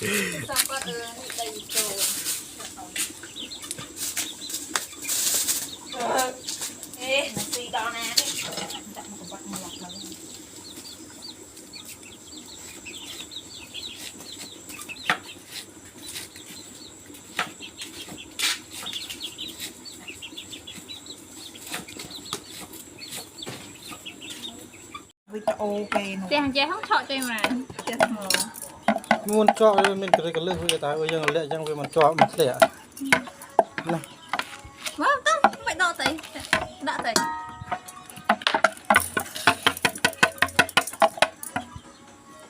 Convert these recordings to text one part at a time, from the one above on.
Eh, nasi daun eh. Video kìa. Tiền chế không chọn cho em à? Chết rồi muôn cho mình cái cái lưỡi vậy tại bây giờ lại chẳng về mình cho mình lệ. Này. Vâng không phải đo tay đã tay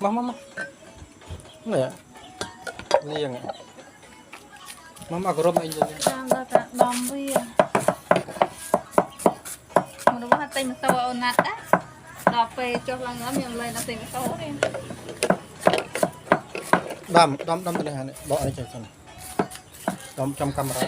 mama mama này liêng à mama có rôm anh cho rồi làm ra cả đom vi mình đâu có tay mà sâu ồn nát á. Đọp về cho lăng lắm mình lên là tiền sâu đi ดำดำดำตัวไหนฮะเนี่ยบอกอะไรใจกันดำจำกำไร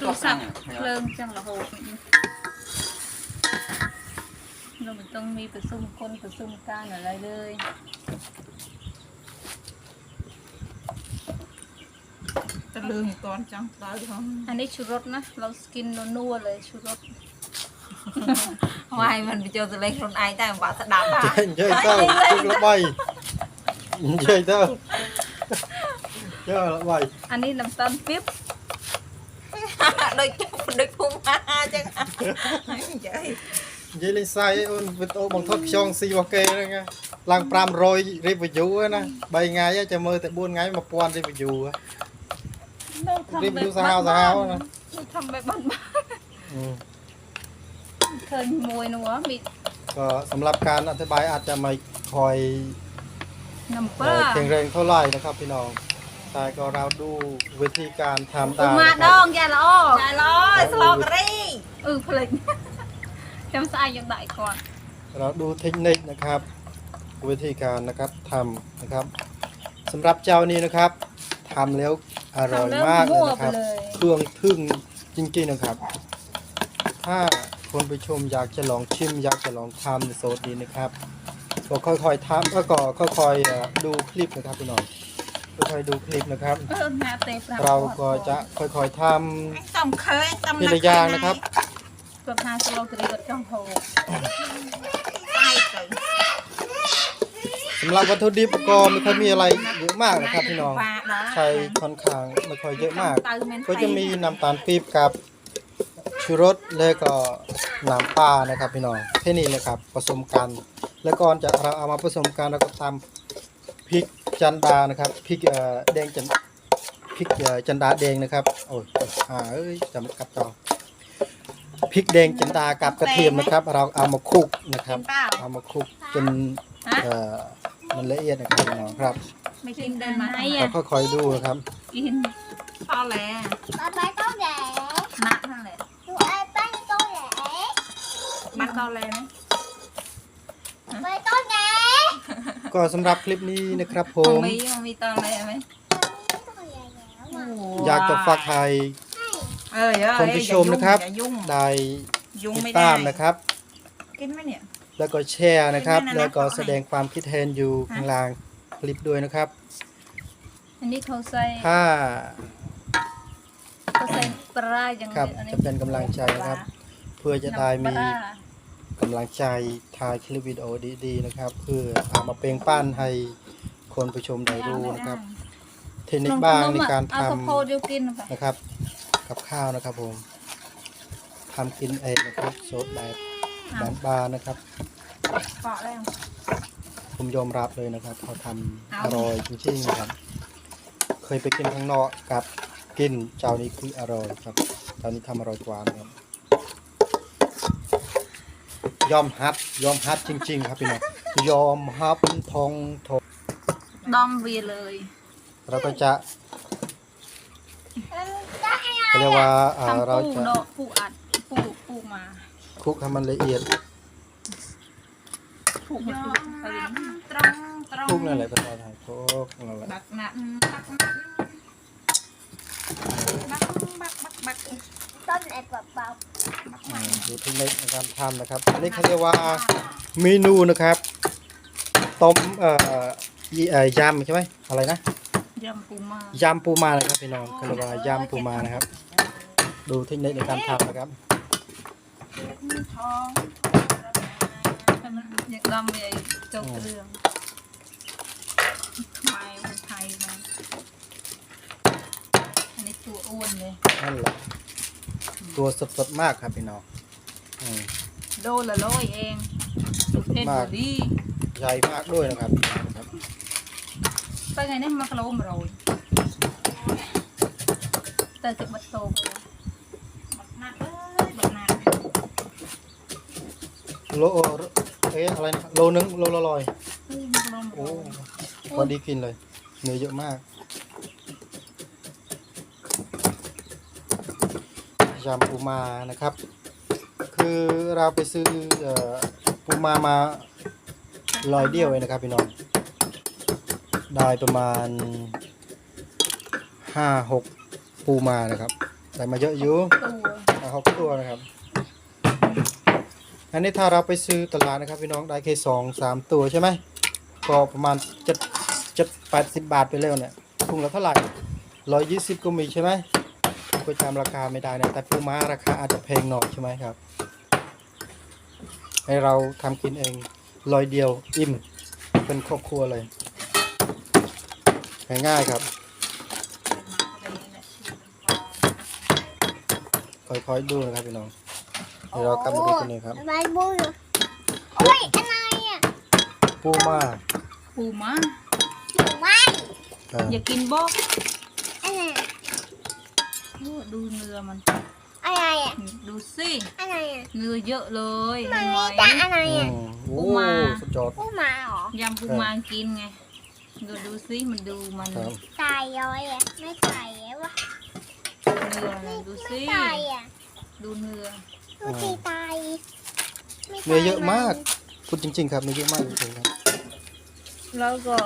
ទូ ជា រ ប់ ស័ ប្រាំ ព្ទ ង ភ្លើងចឹងរហូតលោកមិនต้องมีប្រសុំគុណប្រសុំការอะไรเลย ទៅលឺមិនតាន់ចាំដល់ផង อันนี้ชูรสนะเราสกินนัวๆเลยชูรส Ngoài mình bị cho tụi lên con ai ta mà bảo thật đạp à. ចេះនិយាយទៅជឹកល្បីនិយាយទៅយកល្បី อันนี้ น้ำตาลปี๊บ Đôi chút đôi phun ha chứ. និយាយ និយាយលេងសាយអូនវីដេអូបង្ថតខ្យងស៊ីរបស់គេហ្នឹងណាឡើង500 review ហ្នឹងណា3ថ្ងៃហើយចាំមើលតែ4ថ្ងៃ1000 review ហ៎ เราทำ review សាហាវសាហាវណា เราทำแบบบ้าน អឺ ๆเคยมวยนัวมี ក៏សម្រាប់ការអធិប្បាយអាចจะไม่ค่อย น้ำป เอ่ ลา อแข็งแรงเท่าไหร่นะครับพี่น้อง แต่ก็เราดูวิธีการทำอุได้มานะดคอรับงอย่าละออ Trời ơi, strawberry. เออเพลินจำสายยังได้ก่อนเราดูเทคนิคนะครับ วิธีการนะครับทำนะครับสำหรับเจ้านี้นะครับทำแล้วอร่อยทำแล้วมากเลยมั่วนะไปครับเลยเครื่องทึ่งจริงๆนะครับ ถ้าคนผู้ชมอยากจะลองชิมอยากจะลองทำในโซดนี้นะครับก็ค่อยๆทำแล้วก็ค่อยๆเอ่อดูคลิปนะครับพี่น้อง ทุกคนดูคลิปนะครับเราก็จะค่อยๆทต้องเคยำทีตลยางนะครับ กดหาสโลกรีกจ้องโพสำหรับวัตถุดิบก็ไม่ค่อยมีอะไรเยอะมากนะครับพี่น้องใช้ค่อนข้างไม่ค่อยเยอะมาก ก็จะมีน้ำตาลปี๊บกับชูรสแล้วก็น้ำปลานะครับพี่น้องแค่นี้นะครับผสมกัน แล้วก่อนจะเราเอามาผสมกันแล้วก็ตำพริก จันดานะครับพริกแดงจันพริกจันดาแดงนะครับโอ้ยอ่าเอ้ยจำกับต่อพริกแดงจันดากับกระเทียมนะครับ เราเอามาคลุกนะครับ เอามาคลุกจนมันละเอียดนะครับน้องครับไม่กินได้ไหมค่อยๆดูนะครับกินข้าวแหล่ต้าวแหล่นักนั่นแหละดูไอ้ป้าข้าแหล่มันข้าวแหล่ไหม ก็สำหรับคลิปนี้นะครับผมันมมีมันมีตอนอะไรไหม Có rẻ rẻ mà อยากจะฝากใครអើយคนผู้ชมนะครับ อย่ายุ่งได้ยุ่งติดไม่ตาได้มนะครับ กินไหมเนี่ย แล้วก็แชร์นะครับเป็นไงนะแล้วก็ขอให้แสดงความคิดเห็นอยู่ข้างล่างคลิปด้วยนะครับ อันนี้เขาใส่ถ้า เขาใส่ปลาอย่างครับดียวอัจะเป็นกำลังใจนะครับ เพื่อจะได้มีน้ำปลา กำลังใจถ่ายคลิปวิดีโอดีๆนะครับ เพื่อเอามาเป็นป้านให้คนผู้ชมได้รู้นะครับ เทคนิคบ้างในการทำนะครับ กับข้าวนะครับผมทำกินเองนะครับโซดแบบบ้านๆนะครับผมยอมรับเลยนะครับเขาทำอร่อยจริงๆนะครับ เคยไปกินข้างนอกกับกินเจ้านี้คืออร่อยครับเจ้านี้ทำอร่อยกว่านะครับ ยอมฮับ ยอมฮับจริง ๆ ครับพี่น้องยอมฮับทองทองดอมเวียเลยเราก็จะมันได้อะไรเขาเรียกว่าเอ่อทำเราปูจะเนาะปูอัดปูปูมาคลุกให้มันละเอียดปูมาปูไปเลยตรงตรงคลุกนั่นแหละเป็นอะไรคลุกนั่นแหละบักหนักบักบักบักบักบักต้นไอ้เบา อืมดูเทคนิคในการทำนะครับอันนี้เขาเรียกว่าเมนูนะครับต้มเอ่อยี่เอ่อยำใช่ไหมอะไรนะยำปูมายำปูมานะครับพี่น้องเขาเรียกว่ายำปูมานะครับ ดูเทคนิคในการทำนะครับทองให้มันอยากดอมเวียเจ้าเครื่องไม้มันไทยมาอันนี้ตัวอ้วนเลยนั่นแหละ ตัวสดๆมากครับพี่น้องอืมโดนละร้อยเองสุดเผ็ดมาก ดีใหญ่มากด้วยนะครับครับ ไปไงเนี่ยมากระโลมโรยแต่จะบัดโตไปแล้วบักนัดเอ้ยบักนัดโลเอ๊ะอะไรนะโลนึงโลละร้อยเฮ้ยมากระโลมโรโอ้ยพอดีกินเลยเนื้อเยอะมาก ยำปูมานะครับ คือเราไปซื้ออปูมามาลอยเดียวเองนะครับพี่น้องได้ประมาณห้าหกปูมานะครับได้มาเยอะอยู่ห้าหกตัวนะครับ อันนี้ถ้าเราไปซื้อตลาดนะครับพี่น้องได้แค่สองสามตัวใช่ไหมก็ประมาณเจ็ดเจ็ดแปดสิบบาทไปแล้วเนี่ยถุงละเท่าไหร่ร้อยยี่สิบก็มีใช่ไหม ก็จำราคาไม่ได้นะ แต่ปูม้าราคาอาจจะแพงหน่อยใช่ไหมครับ ให้เราทำกินเองร้อยเดียวอิ่มเป็นครอบครัวเลยง่ายๆครับค่อยๆดูนะครับพี่น้องเดี๋ยวเรากลับมาดูกันเลยครับๆใบบุ้งโอ้ยอะไรอะปูม้าปูมาหมูไม้อ่าอย่ากินบอกอะไร ดูเนื้อมัน อะไรอะ ดูสิอะไรอะเนื้อเยอะเลยมัเห็นนไหมมีแต่อะไรอือะมโอ้ปูม้าสุดยอดผู้หมาเหรอยำปูมากินไง ดูดูสิมันดูมันครับตายย้อยอะ ไม่ตายแล้ววะเนื้อนะดูไม่สิตายอะดูเนื้อดูสิตายไม่ตาเนื้อเยอะมากพูดจริง ๆ ครับเนื้อเยอะมากจริงๆครับ แล้วก็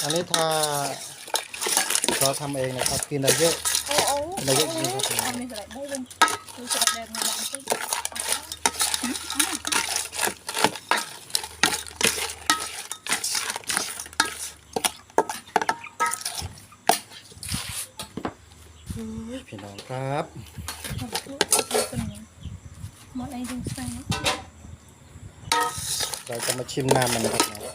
อันนี้ถ้า เราทำเองนะครับกินได้เยอะ โอ้โหกินได้เยอะจริงๆครับทำนี่สไลด์ได้เลยดูสไลด์แดงมาบ้างสิพี่น้องครับหมดไอ้ดูใส่เราจะมาชิมน้ำมันนะครับนะ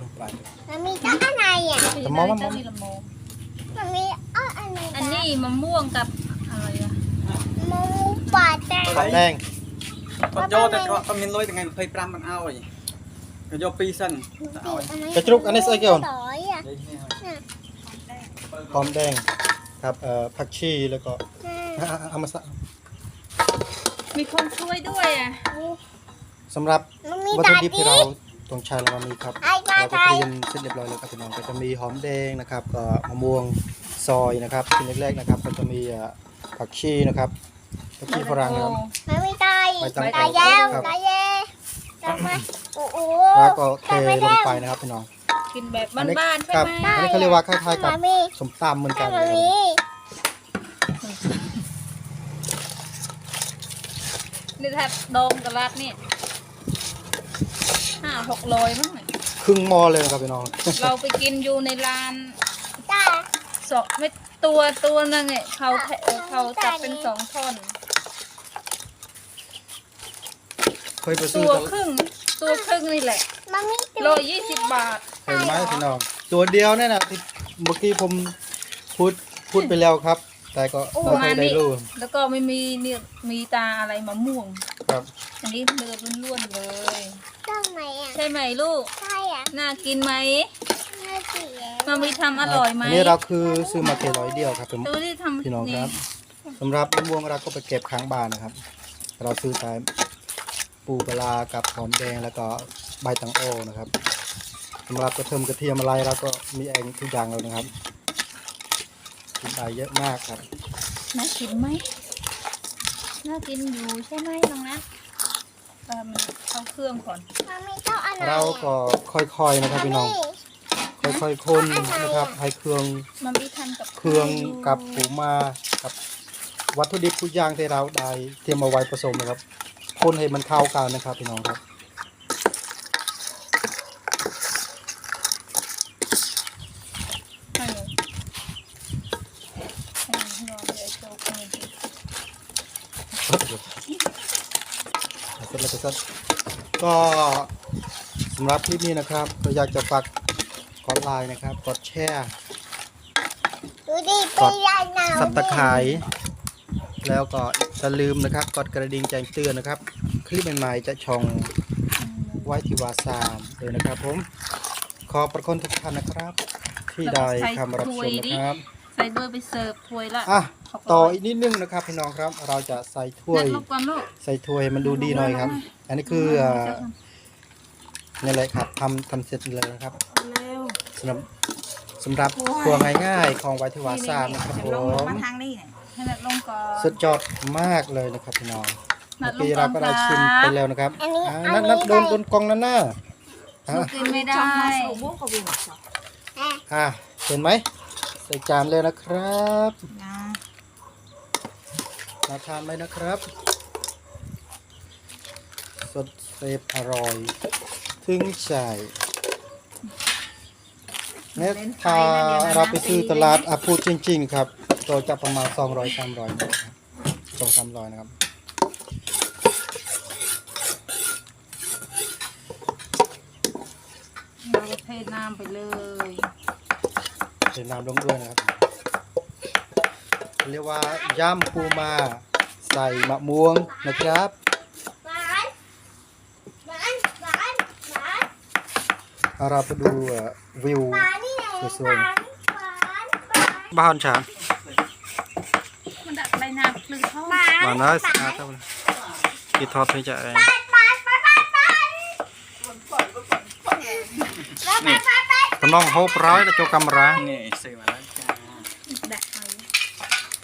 ลงไป มันมีแต่อะไร อ่ะ แต่มองว่ามัน นี่ละโมง มันมีเอ้ออันนี้ อันนี้มะม่วงกับอะไรอะ หมูป่าแดง แดง គាត់យកតែគាត់គាត់មានលុយថ្ងៃ25មិនអោយគាត់យក2សិនតែអោយ กระจุกอันนี้ใส่เกี่ยว ร้อยอ่ะ និយាយគ្នាហើយ หอมแดงครับเอ่อผักชีแล้วก็ อืม อ่ะอ่ะเอามาสะ มีคนช่วยด้วยอ่ะ สำหรับ มันมี วัต ตา ถุดิบ ดี ที่เรา ต้องใช้แล้ววันนี้ครับไอ้ปลาเราก็ไทเตยรียมเสร็จเรียบร้อยแล้วครับพี่น้องก็จะมีหอมแดงนะครับก็มะม่วงซอยนะครับชิ้นแรกๆนะครับ ก็จะมีอะผักชีนะครับผักชีฝรั่งนะครับมันมีตายใบตองตายแล้วครับตายแย่ทำไมโอ้โหแล้วก็เทลงไปนะครับพี่น้องกินแบบอันนี้บ้านๆใช่ครับไหมอันนี้เขาเรียกว่าคล้ายๆกับมันมีสมตำเหมือนกันมันะนครับมีนี่แทบดองกระลัดเนี่ย ห้าหกร้อยมั้งเนี่ยครึ่งหม้อเลยนะครับพี่น้อง เราไปกินอยู่ในร้านตาสองไม่ตัวตัวนึงเนี่ยเขาแทเอ่อเขาตัดเป็นสองท่อน เคยไปซื้ตัอวตลาดครึ่ง ตัวครึ่งนี่แหละมันมีโลยี่สิบบาท เห็นไหมพี่น้อง ตัวเดียวเนี่ยนะที่เมื่อกี้ผมพูดพูดไปแล้วครับ แต่ก็โอ้เราเคยได้รู้แล้วก็ไม่มีเนี่ยมีตาอะไรมะม่วง ครับ อันนี้เนื้อล้วนๆเลย ต้องไหนอะ ใช่ไหมลูก ใช่อะน่ากินไหมน่ากินมันมีทำอร่อยไหมอันนี้เราคือซื้อมาแค่ร้อยเดียวครับผมตัวที่ทำพี่น้องครับสำหรับมะม่วงเราก็ไปเก็บค้างบ้านนะครับ เราซื้อแต่ปูปลาร้ากับหอมแดงแล้วก็ใบตังโอนะครับสำหรับกระเทียมกระเทียมอะไรเราก็มีเองทุกอย่างเลยนะครับกินได้เยอะมากครับ น่ากินไหมน่ากินอยู่ใช่ไหมน้องนัทเอ่อมัน เข้าเครื่องก่อนมันมีเจ้าอะไรเราก็ค่อยๆนะครับพี่น้อง ค่อยๆคนนะครับ ให้เครื่องมันมีทำกับเครื่องยู่กับปูมากับวัตถุดิบทุกอย่างที่เราได้เตรียมเอาไว้ผสมนะครับ คนให้มันเข้ากันนะครับพี่น้องครับใช่เลยใช่รอเดี๋ยวโจ๊กให้ดูเสร็จแล้วก็เสร็จ ก็สำหรับคลิปนี้นะครับก็อยากจะฝากกดไลค์นะครับกดแชร์ดูดิกดสับตะไคร้แล้วก็อย่าลืมนะครับกดกระดิ่งแจ้งเตือนนะครับ คลิปใหม่ๆจะช่องไว้ที่วาซามเลยนะครับผม ขอบพระคุณทุกท่านนะครับ ที่ได้คำรับชมนะครับ ด้วยไปเสิร์ฟถ้วยละอะต่ออีกนิดนึงนะครับพี่น้องครับ เราจะใส่ถ้วย นัดลูกก่อนลูก ใส่ถ้วยให้มันดูดีหน่อยครับ อันนี้คืออ่านี่แหละครับทำทำเสร็จเลยนะครับเร็วสำหรับสำหรับครัวง่ายๆของไวทิวาซามนะครับผลงม มาทางนี้เนี่ยให้นัดลงก่อนสุดยอดมากเลยนะครับพี่น้องนัเมื่ดอลงกี้ก่เราอนก็คได้ชิมรัไปบแล้วนะครับอันนี้อ่าอันนัดนี้นัดโดนโดนกล้องนั่นน่ะลูอะกกินไม่จอได้มมาสูบุกเขาวิ่งสอบอะเห็นไหม ใส่จานเลยนะครับนะมาทานไหมนะครับ สดเซฟอร่อย ถึงใจเนี่ยถ้าเราไปซื้อตลาดอาพูดจริง ๆ ครับตัวจะประมาณ200 300นะครับสองสามร้อยนะครับเราก็เทน้ำไปเลย เดี๋ยวน้ำลงด้วยนะครับ เรียกว่าย่ำปูมาใส่มะม่วงนะครับหวานหวานหวานหวานเอาเราไปดูเอ่อวิวหวานนี่ไงหสวยวานหวานหวานบ้านฉันมันดักใบน้ำคลึงเข้าหวานบ้านน้อยสะอาดเท่าไหร่กี่ทอดถึงจะเอง หวานหวานหวานหวานหวานหวานหวานตน้องโฮบร้อยนะโจกำรานี่ซื้อมาแล้วจ้าดักเอา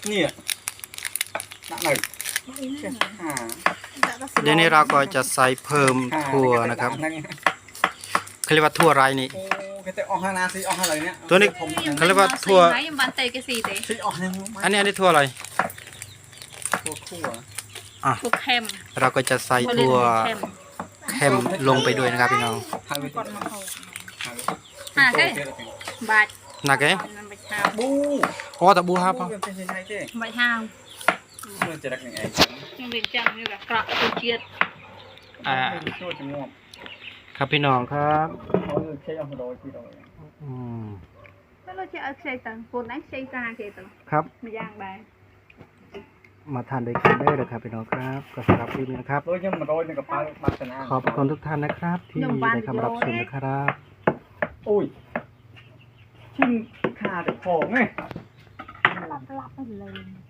เนี่ยหนักหน่อยห้าเดี๋ยวนี้เราก็จะใส่เพิ่มถั่วนะครับเขาเรียกว่าถั่วไรนี่โอ้แค่แต่ออกห้านาทีออกห้าอะไรเนี่ยตัวนี้ผมเขาเรียกว่าถั่วไหมยังบันเตยกะสีเตะที่ออกเนี่ยอันนี้อันนี้ถั่วอะไรถั่วคั่วพวกเค็มเราก็จะใส่ถั่วเค็มเค็มลงไปด้วยนะครับพี่น้อง หาวิธีก่อนมาเขาอะเฮ้ยบาดนักเอ๋มันไปเท้าบูโอ้แต่บูครับบูเป็นยังไงเจ๊ใบห้าวมันจะรักยังไงยังเป็นจังนี่แบบกระตุเจียดอ่าช่วยจะง่วงครับพี่น้องครับเขาใช้เอาหัวโดยที่เราอืมถ้าเราจะเอาใส่ตังปูนนั้นใส่ตาเกตังครับมาย่างได้มาทานด้วยกันได้เลยครับพี่น้องครับก็สำหรับคลิปนี้นะครับโดยยังมาโดยในกระเป๋าบัตรชนะขอบคุณทุกท่านนะครับ ที่ได้คำรับชมนะครับ โอ้ยชิมขาดของไง หลับหลับไปเลย